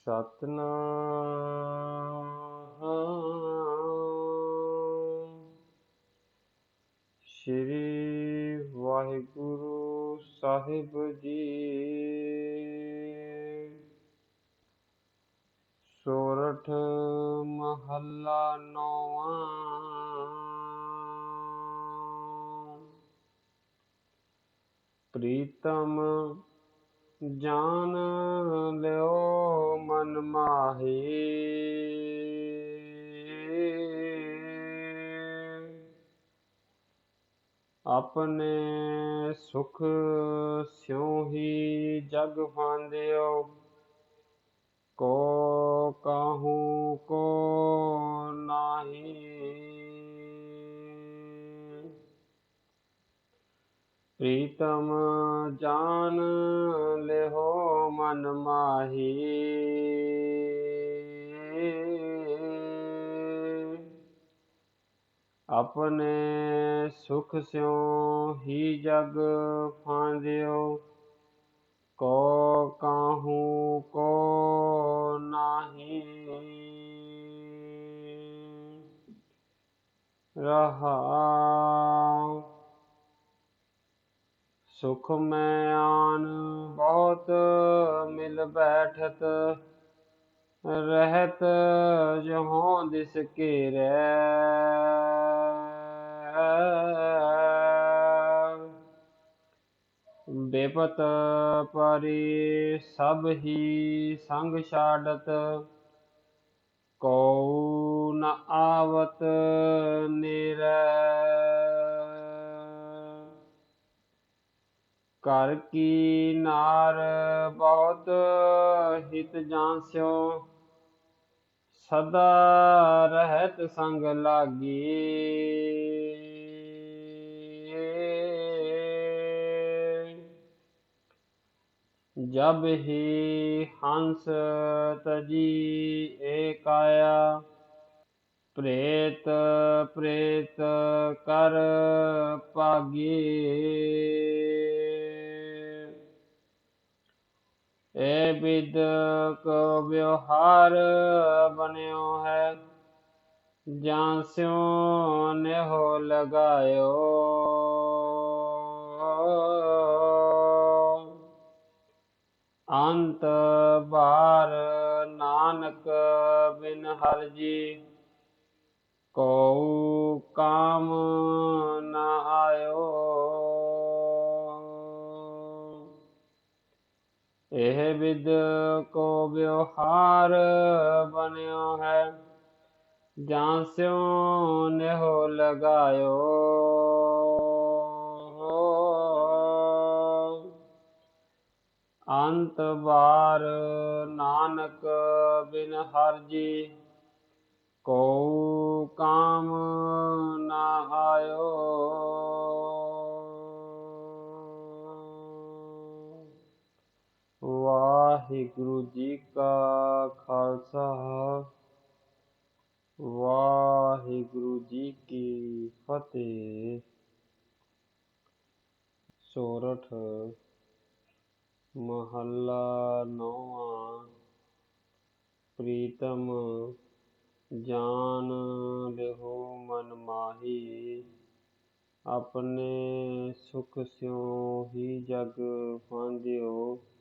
ਸਤਨਾਮ ਸ੍ਰੀ ਵਾਹਿਗੁਰੂ ਸਾਹਿਬ ਜੀ ਸੋਰਠ ਮਹੱਲਾ ਨੌਵਾਂ ਪ੍ਰੀਤਮ जान लो मन माही। अपने सुख स्यों ही जग फांदियो को का प्रीतम जान ले हो मन माही। अपने सुख से ही जग फांदियो, को काहू, को नाही। रहा ਸੁਖ ਮੈਂ ਆਨ, ਬਹੁਤ ਮਿਲ ਬੈਠਤ। ਰਹਿਤ ਜਹੋਂ ਦਿਸ ਘੇਰੈ। ਬੇਪਤ ਪਰੀ ਸਭ ਹੀ ਸੰਗ ਛਾੜਤ ਕਉ ਨ ਆਵਤ ਕਰ ਕੀ ਨਾਰ ਬਹੁਤ ਹਿਤ ਜਾਂਸਿਓ ਸਦਾ ਰਹਿਤ ਸੰਗ ਲਾਗੀ ਜਬ ਹੀ ਹੰਸ ਤਜੀ ਏਕਾਇਆ ਪ੍ਰੇਤ ਪ੍ਰੇਤ ਕਰ ਪਾਗੀ ਏ ए विद को व्यवहार बनो है। ने हो लगायो। अंत बार नानक बिन हर जी ਇਹ ਵਿਦ ਕੋ ਵਿਵਹਾਰ ਬਨਿਓ ਹੈ ਜਾਂ ਸਿਉ ਨਿਹੋ ਲਗਾਇਓ ਅੰਤ ਬਾਰ ਨਾਨਕ ਬਿਨ ਹਰ ਜੀ ਕਉ ਕਾਮ ਵਾਹਿਗੁਰੂ ਜੀ ਕਾ ਖਾਲਸਾ ਵਾਹਿਗੁਰੂ ਜੀ ਕੀ ਫਤਿਹ ਸੋਰਠ ਮਹੱਲਾ ਨੌਵਾਂ ਪ੍ਰੀਤਮ ਜਾਨ ਲਿਹੋ ਮਨ ਮਾਹੀ ਆਪਣੇ ਸੁਖ ਸਿਉ ਹੀ ਜਗ ਫਾਂਦਿਓ ਕੋ ਕਾਹੂ